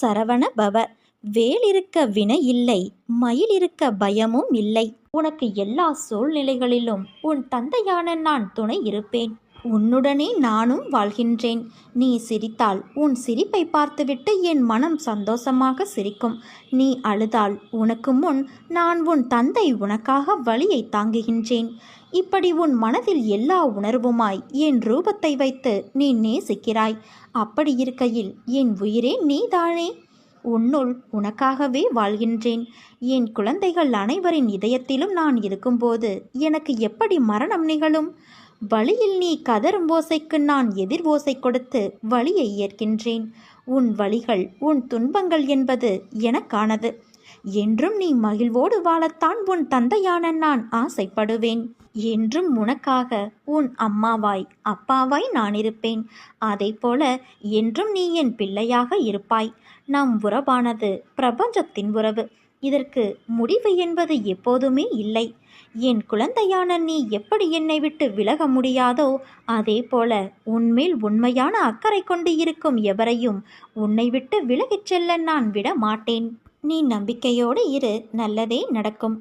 சரவண பவ. வேல் இருக்க வினை இல்லை மயில் இருக்க பயமும் இல்லை. உனக்கு எல்லா சூழ்நிலைகளிலும் உன் தந்தையான நான் துணை இருப்பேன். உன்னுடனே நானும் வாழ்கின்றேன். நீ சிரித்தால் உன் சிரிப்பை பார்த்துவிட்டு என் மனம் சந்தோஷமாக சிரிக்கும். நீ அழுதால் உனக்கு முன் நான் உன் தந்தை உனக்காக வழியை தாங்குகின்றேன். இப்படி உன் மனதில் எல்லா உணர்வுமாய் என் ரூபத்தை வைத்து நீ நேசிக்கிறாய். அப்படி இருக்கையில் என் உயிரே நீதானே? உன்னுள் உனக்காகவே வாழ்கின்றேன். என் குழந்தைகள் அனைவரின் இதயத்திலும் நான் இருக்கும்போது எனக்கு எப்படி மரணம் நிகழும்? வழியில் நீ கதரும் ஓசைக்கு நான் எதிர் ஓசை கொடுத்து வழியை ஏற்கின்றேன். உன் வழிகள் உன் துன்பங்கள் என்பது எனக்கானது. என்றும் நீ மகிழ்வோடு வாழத்தான் உன் தந்தையான நான் ஆசைப்படுவேன். என்றும் உனக்காக உன் அம்மாவாய் அப்பாவாய் நான் இருப்பேன் போல என்றும் நீ என் பிள்ளையாக இருப்பாய். நம் உறவானது பிரபஞ்சத்தின் உறவு. இதற்கு முடிவு என்பது எப்போதுமே இல்லை. என் குழந்தையான நீ எப்படி என்னை விட்டு விலக முடியாதோ அதே போல உன்மேல் உண்மையான அக்கறை கொண்டு இருக்கும் எவரையும் உன்னை விட்டு விலகிச் செல்ல நான் விட மாட்டேன் நீ நம்பிக்கையோடு இரு. நல்லதே நடக்கும்.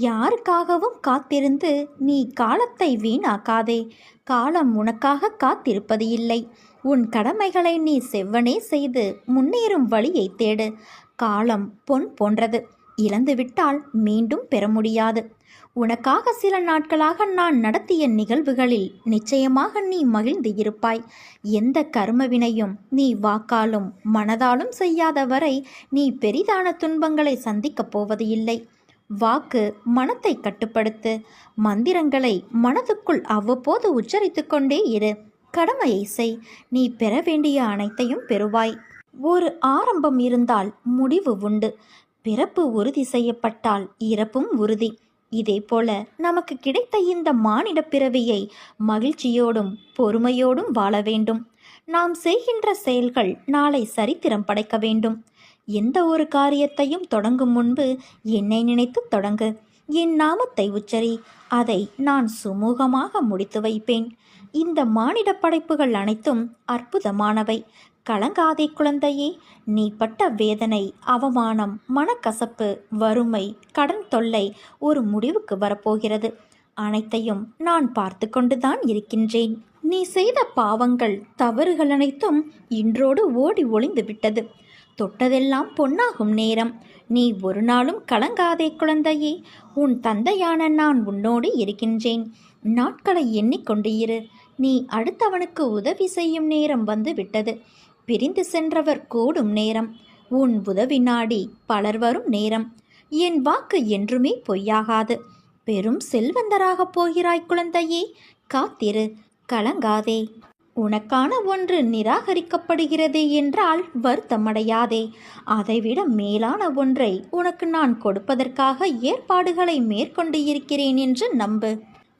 யாருக்காகவும் காத்திருந்து நீ காலத்தை வீணாக்காதே. காலம் உனக்காக காத்திருப்பது இல்லை. உன் கடமைகளை நீ செவ்வனே செய்து முன்னேறும் வழியை தேடு. காலம் பொன் போன்றது. இழந்துவிட்டால் மீண்டும் பெற முடியாது. உனக்காக சில நாட்களாக நான் நடத்திய நிகழ்வுகளில் நிச்சயமாக நீ மகிழ்ந்து இருப்பாய். எந்த கர்மவினையும் நீ வாக்காலும் மனதாலும் செய்யாத வரை நீ பெரிதான துன்பங்களை சந்திக்கப் போவது இல்லை. வாக்கு மனத்தை கட்டுப்படுத்து. மந்திரங்களை மனதுக்குள் அவ்வப்போது உச்சரித்து கொண்டே இரு. கடமையை செய். நீ பெற வேண்டிய அனைத்தையும் பெறுவாய். ஒரு ஆரம்பம் இருந்தால் முடிவு உண்டு. பிறப்பு உறுதி செய்யப்பட்டால் இறப்பும் உறுதி. இதேபோல நமக்கு கிடைத்த இந்த மானிட பிறவியை மகிழ்ச்சியோடும் பொறுமையோடும் வாழ வேண்டும். நாம் செய்கின்ற செயல்கள் நாளை சரித்திரம் படைக்க வேண்டும். எந்த ஒரு காரியத்தையும் தொடங்கும் முன்பு என்னை நினைத்து தொடங்கு. என் நாமத்தை உச்சரி. அதை நான் சுமூகமாக முடித்து வைப்பேன். இந்த மானிட படைப்புகள் அனைத்தும் அற்புதமானவை. கலங்காதே குழந்தையே நீ பட்ட வேதனை அவமானம் மனக்கசப்பு வறுமை கடன் தொல்லை ஒரு முடிவுக்கு வரப்போகிறது. அனைத்தையும் நான் பார்த்து கொண்டுதான் இருக்கின்றேன். நீ செய்த பாவங்கள் தவறுகள் அனைத்தும் இன்றோடு ஓடி ஒளிந்து விட்டது. தொட்டதெல்லாம் பொன்னாகும் நேரம். நீ ஒரு நாளும் கலங்காதே குழந்தையே. உன் தந்தையான நான் உன்னோடு இருக்கின்றேன். நாட்களை எண்ணிக்கொண்டு இரு. நீ அடுத்தவனுக்கு உதவி செய்யும் நேரம் வந்து விட்டது. பிரிந்து சென்றவர் கூடும் நேரம். உன் உதவி நாடி பலர் வரும் நேரம். என் வாக்கு என்றுமே பொய்யாகாது. பெரும் செல்வந்தராகப் போகிறாய் குழந்தையே. காத்திரு. கலங்காதே. உனக்கான ஒன்று நிராகரிக்கப்படுகிறது என்றால் வருத்தமடையாதே. அதைவிட மேலான ஒன்றை உனக்கு நான் கொடுப்பதற்காக ஏற்பாடுகளை மேற்கொண்டு இருக்கிறேன் என்று நம்பு.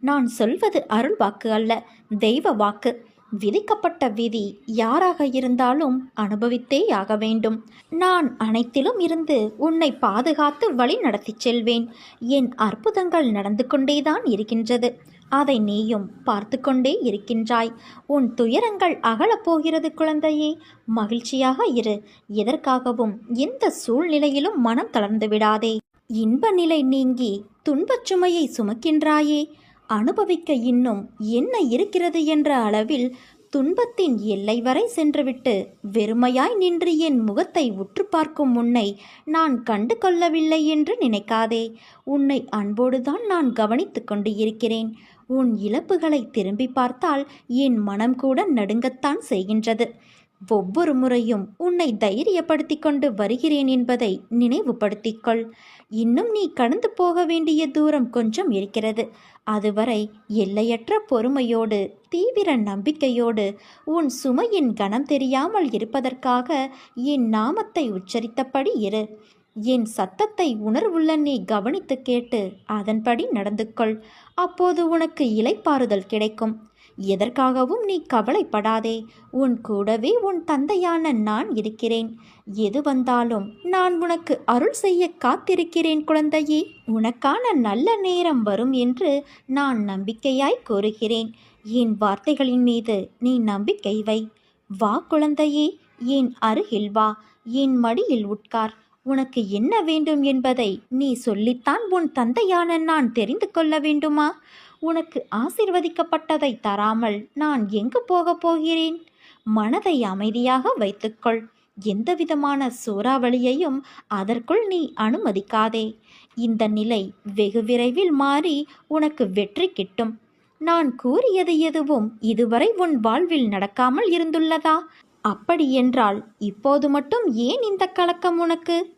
நான் சொல்வது அருள் வாக்கு அல்ல தெய்வ வாக்கு. விதிக்கப்பட்ட விதி யாராக இருந்தாலும் அனுபவித்தே ஆக வேண்டும். நான் அனைத்திலும் இருந்து உன்னை பாதுகாத்து வழி நடத்தி செல்வேன். என் அற்புதங்கள் நடந்து கொண்டேதான் இருக்கின்றது. அதை நீயும் பார்த்து கொண்டே இருக்கின்றாய். உன் துயரங்கள் அகலப்போகிறது குழந்தையே. மகிழ்ச்சியாக இரு. எதற்காகவும் எந்த சூழ்நிலையிலும் மனம் தளர்ந்து விடாதே. இன்ப நிலை நீங்கி துன்பச்சுமையை சுமக்கின்றாயே. அனுபவிக்க இன்னும் என்ன இருக்கிறது என்ற அளவில் துன்பத்தின் எல்லை வரை சென்றுவிட்டு வெறுமையாய் நின்று என் முகத்தை உற்று பார்க்கும் உன்னை நான் கண்டு கொள்ளவில்லை என்று நினைக்காதே. உன்னை அன்போடுதான் நான் கவனித்து கொண்டு இருக்கிறேன். உன் இழப்புகளை திரும்பி பார்த்தால் என் மனம் கூட நடுங்கத்தான் செய்கின்றது. ஒவ்வொரு முறையும் உன்னை தைரியப்படுத்தி கொண்டு வருகிறேன் என்பதை நினைவுபடுத்திக்கொள். இன்னும் நீ கடந்து போக வேண்டிய தூரம் கொஞ்சம் இருக்கிறது. அதுவரை எல்லையற்ற பொறுமையோடு தீவிர நம்பிக்கையோடு உன் சுமையின் கணம் தெரியாமல் இருப்பதற்காக என் நாமத்தை உச்சரித்தபடி இரு. என் சத்தத்தை உணர்வுள்ள நீ கவனித்து கேட்டு அதன்படி நடந்து கொள் அப்போது உனக்கு இலைப்பாறுதல் கிடைக்கும். எதற்காகவும் நீ கவலைப்படாதே. உன் கூடவே உன் தந்தையான நான் இருக்கிறேன். எது வந்தாலும் நான் உனக்கு அருள் செய்ய காத்திருக்கிறேன் குழந்தையே. உனக்கான நல்ல நேரம் வரும் என்று நான் நம்பிக்கையாய் கூறுகிறேன். என் வார்த்தைகளின் மீது நீ நம்பிக்கை வை. வா குழந்தையே என் அருகில் வா. என் மடியில் உட்கார். உனக்கு என்ன வேண்டும் என்பதை நீ சொல்லித்தான் உன் தந்தையான நான் தெரிந்து கொள்ள வேண்டுமா? உனக்கு ஆசிர்வதிக்கப்பட்டதை தராமல் நான் எங்கு போகப் போகிறேன்? மனதை அமைதியாக வைத்துக்கொள். எந்தவிதமான சூறாவளியையும் அதற்குள் நீ அனுமதிக்காதே. இந்த நிலை வெகு விரைவில் மாறி உனக்கு வெற்றி கிட்டும். நான் கூறியது எதுவும் இதுவரை உன் வாழ்வில் நடக்காமல் இருந்துள்ளதா? அப்படியென்றால் இப்போது மட்டும் ஏன் இந்த கலக்கம் உனக்கு?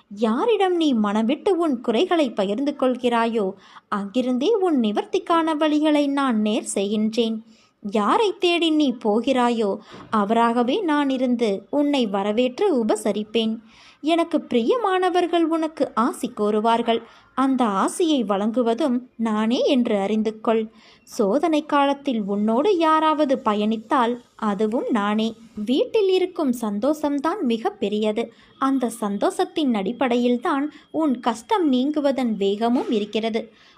யாரிடம் நீ மனவிட்டு உன் குறைகளை பகிர்ந்து கொள்கிறாயோ அங்கிருந்தே உன் நிவர்த்திக்கான வழிகளை நான் நேர் செய்கின்றேன். யாரை தேடி நீ போகிறாயோ அவராகவே நான் இருந்து உன்னை வரவேற்று உபசரிப்பேன். எனக்கு பிரியமானவர்கள் உனக்கு ஆசி கோருவார்கள். அந்த ஆசியை வழங்குவதும் நானே என்று அறிந்து கொள் சோதனை காலத்தில் உன்னோடு யாராவது பயணித்தால் அதுவும் நானே. வீட்டில் இருக்கும் சந்தோஷம்தான் மிக பெரியது. அந்த சந்தோஷத்தின் அடிப்படையில்தான் உன் கஷ்டம் நீங்குவதன் வேகமும் இருக்கிறது.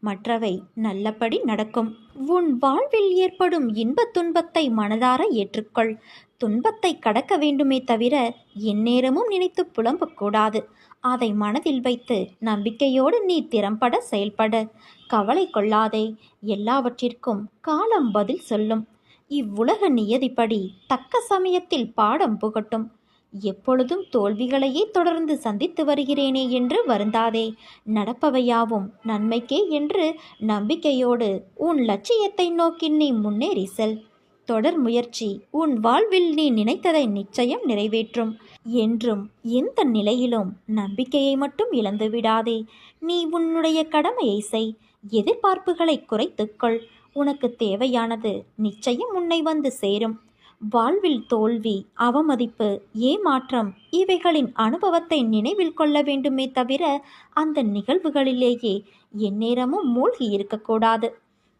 மற்றவை நல்லபடி நடக்கும். உன் வாழ்வில் ஏற்படும் இன்பத் துன்பத்தை மனதார ஏற்றுக்கொள். துன்பத்தை கடக்க வேண்டுமே தவிர எந்நேரமும் நினைத்து புலம்பக்கூடாது அதை மனதில் வைத்து நம்பிக்கையோடு நீ திறம்பட செயல்பட. கவலை கொள்ளாதே. எல்லாவற்றிற்கும் காலம் பதில் சொல்லும். இவ்வுலக நியதிப்படி தக்க சமயத்தில் பாடம் புகட்டும். எப்பொழுதும் தோல்விகளையே தொடர்ந்து சந்தித்து வருகிறேனே என்று வருந்தாதே. நடப்பவையாவும் நன்மைக்கே என்று நம்பிக்கையோடு உன் லட்சியத்தை நோக்கி நீ முன்னேறி செல் தொடர் முயற்சி உன் வாழ்வில் நீ நினைத்ததை நிச்சயம் நிறைவேற்றும். என்றும் எந்த நிலையிலும் நம்பிக்கையை மட்டும் இழந்து விடாதே. நீ உன்னுடைய கடமையை செய். எதிர்பார்ப்புகளை குறைத்துக்கொள். உனக்கு தேவையானது நிச்சயம் உன்னை வந்து சேரும். வாழ்வில் தோல்வி அவமதிப்பு ஏமாற்றம் இவைகளின் அனுபவத்தை நினைவில் கொள்ள வேண்டுமே தவிர அந்த நிகழ்வுகளிலேயே எந்நேரமும் மூழ்கி இருக்கக்கூடாது.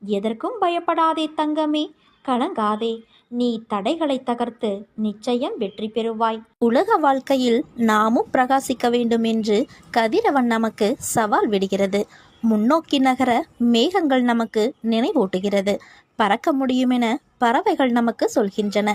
எதற்கும் பயப்படாதே தங்கமே கலங்காதே. நீ தடைகளை தகர்த்து நிச்சயம் வெற்றி பெறுவாய். உலக வாழ்க்கையில் நாமும் பிரகாசிக்க வேண்டும் என்று கதிரவன் நமக்கு சவால் விடுகிறது. முன்னோக்கி நகர மேகங்கள் நமக்கு நினைவூட்டுகிறது. பறக்க முடியுமென பறவைகள் நமக்கு சொல்கின்றன.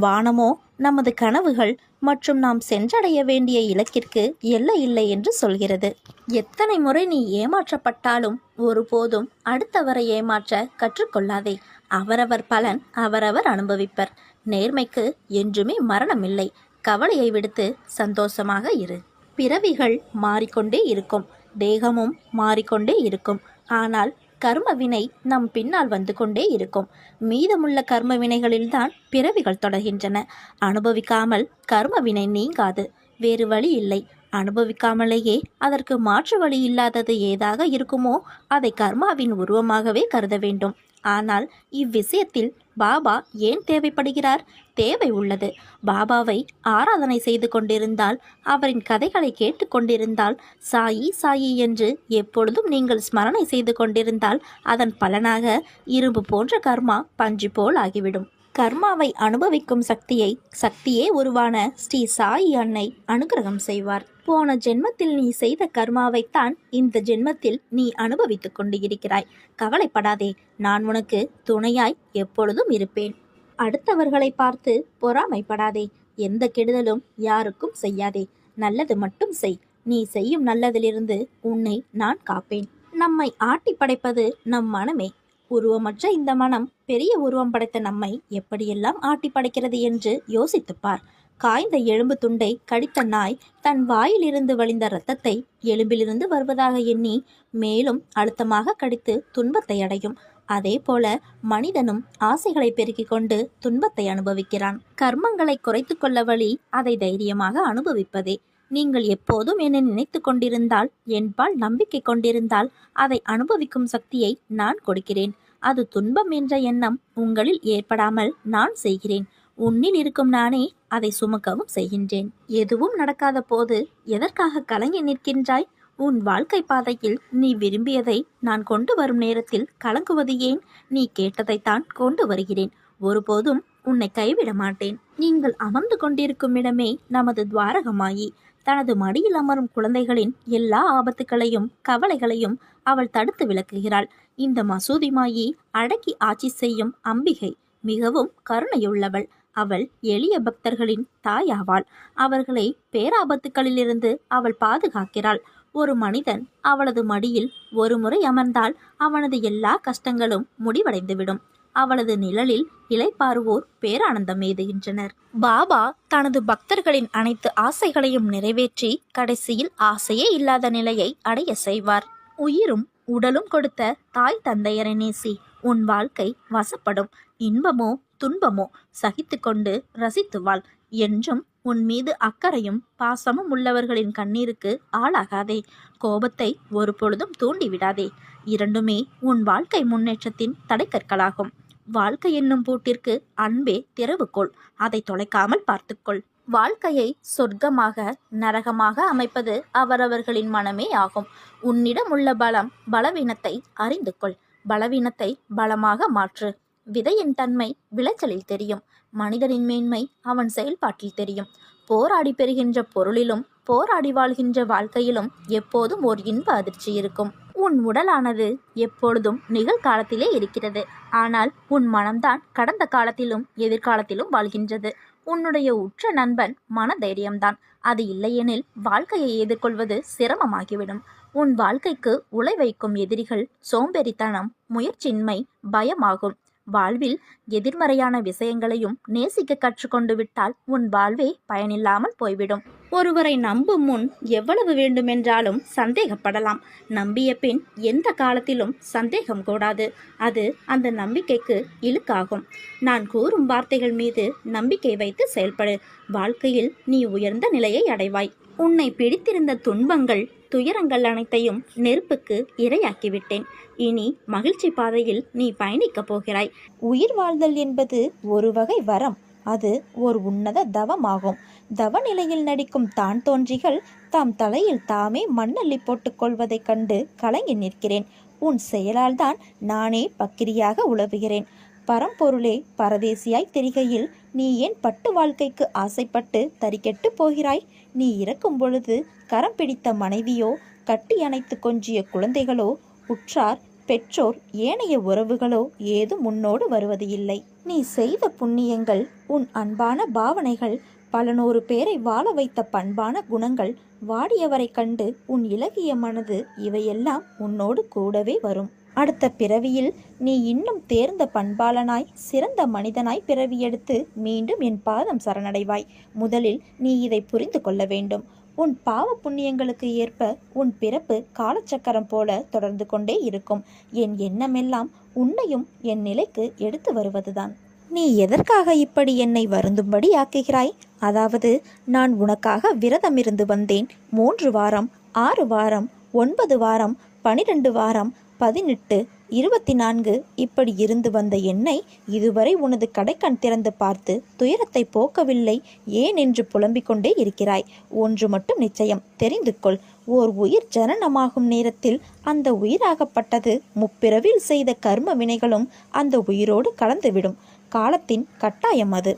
வானமோ நமது கனவுகள் மற்றும் நாம் சென்றடைய வேண்டிய இலக்கிற்கு எல்லை இல்லை என்று சொல்கிறது. எத்தனை முறை நீ ஏமாற்றப்பட்டாலும் ஒருபோதும் அடுத்தவரை ஏமாற்ற கற்றுக்கொள்ளாதே. அவரவர் பலன் அவரவர் அனுபவிப்பர். நேர்மைக்கு என்றுமே மரணமில்லை. கவலையை விடுத்து சந்தோஷமாக இரு. பிறவிகள் மாறிக்கொண்டே இருக்கும். தேகமும் மாறிக்கொண்டே இருக்கும். ஆனால் கர்ம வினை நம் பின்னால் வந்து கொண்டே இருக்கும். மீதமுள்ள கர்ம வினைகளில்தான் பிறவிகள் தொடர்கின்றன. அனுபவிக்காமல் கர்ம வினை நீங்காது. வேறு வழி இல்லை. அனுபவிக்காமலேயே அதற்கு மாற்று வழி இல்லாதது ஏதாக இருக்குமோ அதை கர்மாவின் உருவமாகவே கருத வேண்டும். ஆனால் இவ்விஷயத்தில் பாபா ஏன் தேவைப்படுகிறார்? தேவை உள்ளது. பாபாவை ஆராதனை செய்து கொண்டிருந்தால் அவரின் கதைகளை கேட்டுக்கொண்டிருந்தால் சாயி சாயி என்று எப்பொழுதும் நீங்கள் ஸ்மரணை செய்து கொண்டிருந்தால் அதன் பலனாக இரும்பு போன்ற கர்மா பஞ்சு போல் ஆகிவிடும். கர்மாவை அனுபவிக்கும் சக்தியை சக்தியே உருவான ஸ்ரீ சாயி அன்னை அனுகிரகம் செய்வார். போன ஜென்மத்தில் நீ செய்த கர்மாவைத்தான் இந்த ஜென்மத்தில் நீ அனுபவித்துக் கொண்டு இருக்கிறாய் கவலைப்படாதே நான் உனக்கு துணையாய் எப்பொழுதும் இருப்பேன். அடுத்தவர்களை பார்த்து பொறாமைப்படாதே எந்த கெடுதலும் யாருக்கும் செய்யாதே. நல்லது மட்டும் செய் நீ செய்யும் நல்லதிலிருந்து உன்னை நான் காப்பேன். நம்மை ஆட்டி படைப்பது நம் மனமே. உருவமற்ற இந்த மனம் பெரிய உருவம் படைத்த நம்மை எப்படியெல்லாம் ஆட்டி படைக்கிறது என்று யோசித்துப்பார் காய்ந்த எலும்பு துண்டை கடித்த நாய் தன் வாயிலிருந்து வழிந்த இரத்தத்தை எலும்பிலிருந்து வருவதாக எண்ணி மேலும் அழுத்தமாக கடித்து துன்பத்தை அடையும். அதே போல மனிதனும் ஆசைகளை பெருக்கிக் கொண்டு துன்பத்தை அனுபவிக்கிறான். கர்மங்களை குறைத்து கொள்ள வழி அதை தைரியமாக அனுபவிப்பதே. நீங்கள் எப்போதும் என்னை நினைத்து கொண்டிருந்தால் என்பால் நம்பிக்கை கொண்டிருந்தால் அதை அனுபவிக்கும் சக்தியை நான் கொடுக்கிறேன். அது துன்பம் என்ற எண்ணம் உங்களில் ஏற்படாமல் நான் செய்கிறேன். உன்னில் இருக்கும் நானே அதை சுமக்கவும் செய்கின்றேன். எதுவும் நடக்காத போது எதற்காக கலங்கி நிற்கின்றாய்? உன் வாழ்க்கை பாதையில் நீ விரும்பியதை நான் கொண்டு வரும் நேரத்தில் கலங்குவது ஏன்? நீ கேட்டதைத்தான் கொண்டு வருகிறேன். ஒருபோதும் உன்னை கைவிட மாட்டேன். நீங்கள் அமர்ந்து கொண்டிருக்கும் இடமே நமது துவாரகமாயி தனது மடியில் அமரும் குழந்தைகளின் எல்லா ஆபத்துகளையும் கவலைகளையும் அவள் தடுத்து விளக்குகிறாள். இந்த மசூதிமாயி அடக்கி ஆட்சி செய்யும் அம்பிகை மிகவும் கருணையுள்ளவள். அவள் எளிய பக்தர்களின் தாயாவாள். அவர்களை பேராபத்துக்களிலிருந்து அவள் பாதுகாக்கிறாள். ஒரு மனிதன் அவளது மடியில் ஒரு முறை அமர்ந்தால் அவனது எல்லா கஷ்டங்களும் முடிவடைந்துவிடும். அவளது நிழலில் இலைப்பாறுவோர் பேரானந்தம் எய்துகின்றனர் பாபா தனது பக்தர்களின் அனைத்து ஆசைகளையும் நிறைவேற்றி கடைசியில் ஆசையே இல்லாத நிலையை அடைய செய்வார். உயிரும் உடலும் கொடுத்த தாய் தந்தையரை நேசி உன் வாழ்க்கை வசப்படும். இன்பமோ துன்பமோ சகித்துக்கொண்டு ரசித்து வாழ் என்றும் உன் மீது அக்கறையும் பாசமும் உள்ளவர்களின் கண்ணீருக்கு ஆளாகாதே. கோபத்தை ஒரு பொழுதும் தூண்டிவிடாதே. இரண்டுமே உன் வாழ்க்கை முன்னேற்றத்தின் தடைக்கற்களாகும். வாழ்க்கை என்னும் பூட்டிற்கு அன்பே திறவுகோள். அதை தொலைக்காமல் பார்த்துக்கொள். வாழ்க்கையை சொர்க்கமாக நரகமாக அமைப்பது அவரவர்களின் மனமே ஆகும். உன்னிடம் உள்ள பலம் பலவீனத்தை அறிந்து கொள் பலவீனத்தை பலமாக மாற்று. விதையின் தன்மை விளைச்சலில் தெரியும். மனிதனின் மேன்மை அவன் செயல்பாட்டில் தெரியும். போராடி பெறுகின்ற பொருளிலும் போராடி வாழ்கின்ற வாழ்க்கையிலும் எப்போதும் ஓர் இன்ப அதிர்ச்சி இருக்கும். உன் உடலானது எப்பொழுதும் நிகழ்காலத்திலே இருக்கிறது. ஆனால் உன் மனம்தான் கடந்த காலத்திலும் எதிர்காலத்திலும் வாழ்கின்றது. உன்னுடைய உற்ற நண்பன் மன தைரியம்தான் அது இல்லையெனில் வாழ்க்கையை எதிர்கொள்வது சிரமமாகிவிடும். உன் வாழ்க்கைக்கு உலை வைக்கும் எதிரிகள் சோம்பேறித்தனம் முயற்சியின்மை பயமாகும். வாழ்வில் எதிர்மறையான விஷயங்களையும் நேசிக்க கற்றுக்கொண்டு விட்டால் உன் வாழ்வே பயனில்லாமல் போய்விடும். ஒருவரை நம்பும் முன் எவ்வளவு வேண்டுமென்றாலும் சந்தேகப்படலாம். நம்பிய பின் எந்த காலத்திலும் சந்தேகம் கூடாது. அது அந்த நம்பிக்கைக்கு இழுக்காகும். நான் கூறும் வார்த்தைகள் மீது நம்பிக்கை வைத்து செயல்படு. வாழ்க்கையில் நீ உயர்ந்த நிலையை அடைவாய். உன்னை பிடித்திருந்த துன்பங்கள் துயரங்கள் அனைத்தையும் நெருப்புக்கு இரையாக்கிவிட்டேன். இனி மகிழ்ச்சி பாதையில் நீ பயணிக்கப் போகிறாய். உயிர் வாழ்தல் என்பது ஒரு வகை வரம். அது ஒரு உன்னத தவமாகும். தவ நிலையில் நடிக்கும் தான் தோன்றிகள் தாம் தலையில் தாமே மண்ணள்ளி போட்டுக்கொள்வதைக் கண்டு கலங்கி நிற்கிறேன். உன் செயலால்தான் நானே பக்கிரியாக உழவுகிறேன். பரம்பொருளே பரதேசியாய் திரிகையில் நீ ஏன் பட்டு வாழ்க்கைக்கு ஆசைப்பட்டு தறிக்கெட்டு போகிறாய்? நீ இறக்கும் பொழுது கரம் பிடித்த மனைவியோ கட்டி அணைத்து கொஞ்சிய குழந்தைகளோ உற்றார் பெற்றோர் ஏனைய உறவுகளோ ஏதும் உன்னோடு வருவது இல்லை நீ செய்த புண்ணியங்கள் உன் அன்பான பாவனைகள் பல நூறு பேரை வாழ வைத்த பண்பான குணங்கள் வாடியவரை கண்டு உன் இலகிய மனது இவையெல்லாம் உன்னோடு கூடவே வரும். அடுத்த பிறவியில் நீ இன்னும் தேர்ந்த பண்பாளனாய் சிறந்த மனிதனாய் பிறவியெடுத்து மீண்டும் என் பாதம் சரணடைவாய். முதலில் நீ இதை புரிந்து கொள்ள வேண்டும். உன் பாவ புண்ணியங்களுக்கு ஏற்ப உன் பிறப்பு காலச்சக்கரம் போல தொடர்ந்து கொண்டே இருக்கும். என் எண்ணமெல்லாம் உன்னையும் என் நிலைக்கு எடுத்து வருவதுதான். நீ எதற்காக இப்படி என்னை வருந்தும்படி ஆக்குகிறாய்? அதாவது நான் உனக்காக விரதமிருந்து வந்தேன். மூன்று வாரம் ஆறு வாரம் ஒன்பது வாரம் பனிரெண்டு வாரம் பதினெட்டு இருபத்தி நான்கு இப்படி இருந்து வந்த என்னை இதுவரை உனது கடைக்கண் திறந்து பார்த்து துயரத்தை போக்கவில்லை ஏன் என்று புலம்பிக் கொண்டே இருக்கிறாய்? ஒன்று மட்டும் நிச்சயம். தெரிந்து கொள் ஓர் உயிர் ஜனனமாகும் நேரத்தில் அந்த உயிராகப்பட்டது முப்பிறவில் செய்த கர்ம வினைகளும் அந்த உயிரோடு கலந்துவிடும். காலத்தின் கட்டாயம் அது.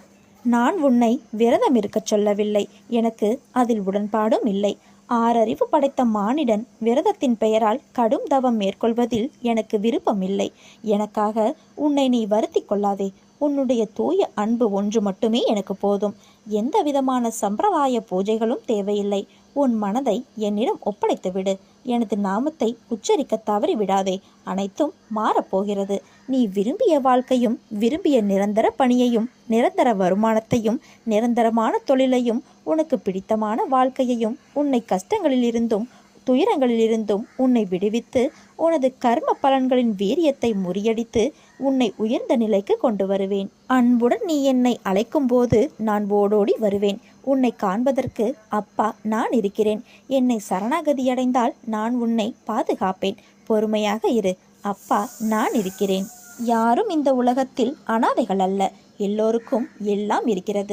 நான் உன்னை விரதம் இருக்கச் சொல்லவில்லை. எனக்கு அதில் உடன்பாடும் இல்லை. ஆறறிவு படைத்த மானிடன் விரதத்தின் பெயரால் கடும் தவம் மேற்கொள்வதில் எனக்கு விருப்பமில்லை. எனக்காக உன்னை நீ வருத்தி கொள்ளாதே. உன்னுடைய தூய அன்பு ஒன்று மட்டுமே எனக்கு போதும். எந்த விதமான சம்பிரதாய பூஜைகளும் தேவையில்லை. உன் மனதை என்னிடம் ஒப்படைத்துவிடு. எனது நாமத்தை உச்சரிக்க தவறி விடாதே அனைத்தும் மாறப்போகிறது. நீ விரும்பிய வாழ்க்கையும் விரும்பிய நிரந்தர பணியையும் நிரந்தர வருமானத்தையும் நிரந்தரமான தொழிலையும் உனக்கு பிடித்தமான வாழ்க்கையையும் உன்னை கஷ்டங்களிலிருந்தும் துயரங்களிலிருந்தும் உன்னை விடுவித்து உனது கர்ம பலன்களின் வீரியத்தை முறியடித்து உன்னை உயர்ந்த நிலைக்கு கொண்டு வருவேன். அன்புடன் நீ என்னை அழைக்கும்போது நான் ஓடோடி வருவேன். உன்னை காண்பதற்கு அப்பா நான் இருக்கிறேன். என்னை சரணாகதியடைந்தால் நான் உன்னை பாதுகாப்பேன். பொறுமையாக இரு. அப்பா நான் இருக்கிறேன். யாரும் இந்த உலகத்தில் அனாதைகள் அல்ல. எல்லோருக்கும் எல்லாம் இருக்கிறது.